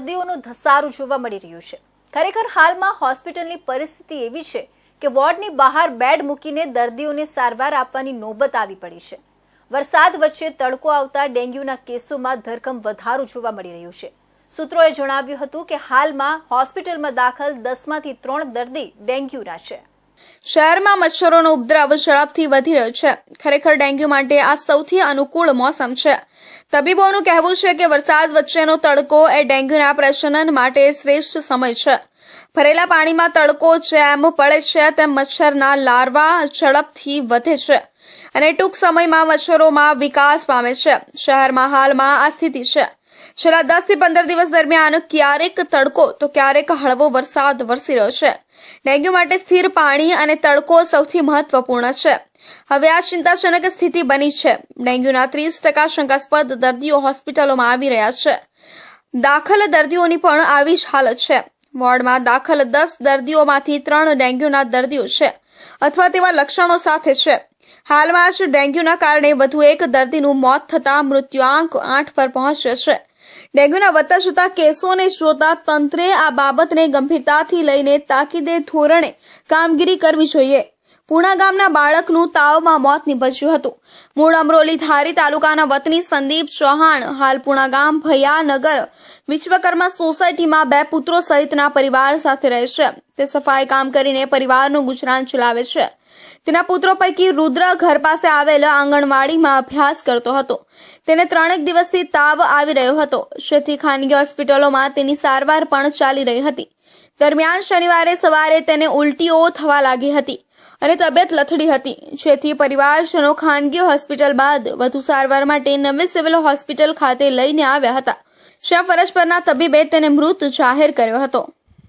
દર્દીઓનું ધસારું જોવા મળી રહ્યું છે. ખરેખર હાલમાં હોસ્પિટલની પરિસ્થિતિ એવી છે કે વોર્ડની બહાર બેડ મૂકીને દર્દીઓને સારવાર આપવાની નોબત આવી પડી છે. વરસાદ વચ્ચે તડકો આવતા ડેન્ગ્યુના કેસોમાં ધરખમ વધારો જોવા મળી રહ્યું છે. સૂત્રોએ જણાવ્યું હતું કે હાલમાં હોસ્પિટલમાં દાખલ દસમાંથી ત્રણ દર્દી ડેન્ગ્યુના છે. શહેરમાં મચ્છરોનો ઉપદ્રવ ઝડપથી વધી રહ્યો છે. ખરેખર ડેન્ગ્યુ માટે આ સૌથી અનુકૂળ મોસમ છે. તબીબોનું કહેવું છે કે વરસાદ વચ્ચેનો તડકો એ ડેન્ગ્યુના પ્રજનન માટે શ્રેષ્ઠ સમય છે. ભરેલા પાણીમાં તડકો જેમ પડે છે, તેમ મચ્છરના લાર્વા ઝડપથી વધે છે અને ટૂંક સમયમાં મચ્છરોમાં વિકાસ પામે છે. શહેરમાં હાલમાં આ સ્થિતિ છે. છેલ્લા દસથી પંદર દિવસ દરમિયાન ક્યારેક તડકો, તો ક્યારેક હળવો વરસાદ વરસી રહ્યો છે. ડેન્ગ્યુ માટે સ્થિર પાણી અને તડકો સૌથી મહત્વપૂર્ણ છે. હવે આ ચિંતાજનક સ્થિતિ બની છે. ડેન્ગ્યુના ત્રીસ ટકા શંકાસ્પદ દર્દીઓ હોસ્પિટલોમાં આવી રહ્યા છે. દાખલ દર્દીઓની પણ આવી જ હાલત છે. વોર્ડમાં દાખલ દસ દર્દીઓમાંથી ત્રણ ડેન્ગ્યુના દર્દીઓ છે અથવા તેવા લક્ષણો સાથે છે. હાલમાં જ ડેન્ગ્યુના કારણે વધુ એક દર્દીનું મોત થતાં મૃત્યુઆંક આઠ પર પહોંચ્યો છે. ડેન્ગ્યુના વધતા જતા કેસોને જોતા તંત્રે આ બાબતને ગંભીરતાથી લઈને તાકીદે ધોરણે કામગીરી કરવી જોઈએ. પૂણા ગામના બાળકનું તાવમાં મોત નીપજ્યું હતું. મૂળ અમરોલી ધારી તાલુકાના વતની સંદીપ ચૌહાણ હાલ પૂણા ગામ ભૈયાનગર વિશ્વકર્મા સોસાયટીમાં બે પુત્રો સહિતના પરિવાર સાથે રહે છે. તે સફાઈ કામ કરીને પરિવારનું ગુજરાન ચલાવે છે. તેના પુત્રો પૈકી રુદ્ર ઘર પાસે આવેલ આંગણવાડીમાં અભ્યાસ કરતો હતો. તેને ત્રણેક દિવસથી તાવ આવી રહ્યો હતો. જેથી ખાનગી હોસ્પિટલોમાં તેની સારવાર પણ ચાલી રહી હતી. દરમિયાન શનિવારે સવારે તેને ઉલટીઓ થવા લાગી હતી. અને તબિયત લથડી હતી. જેથી પરિવારજનો ખાનગી હોસ્પિટલ બાદ વધુ સારવાર માટે નવી સિવિલ હોસ્પિટલ ખાતે લઈને આવ્યા હતા. જ્યાં ફરજ પરના તબીબે તેને મૃત જાહેર કર્યો હતો.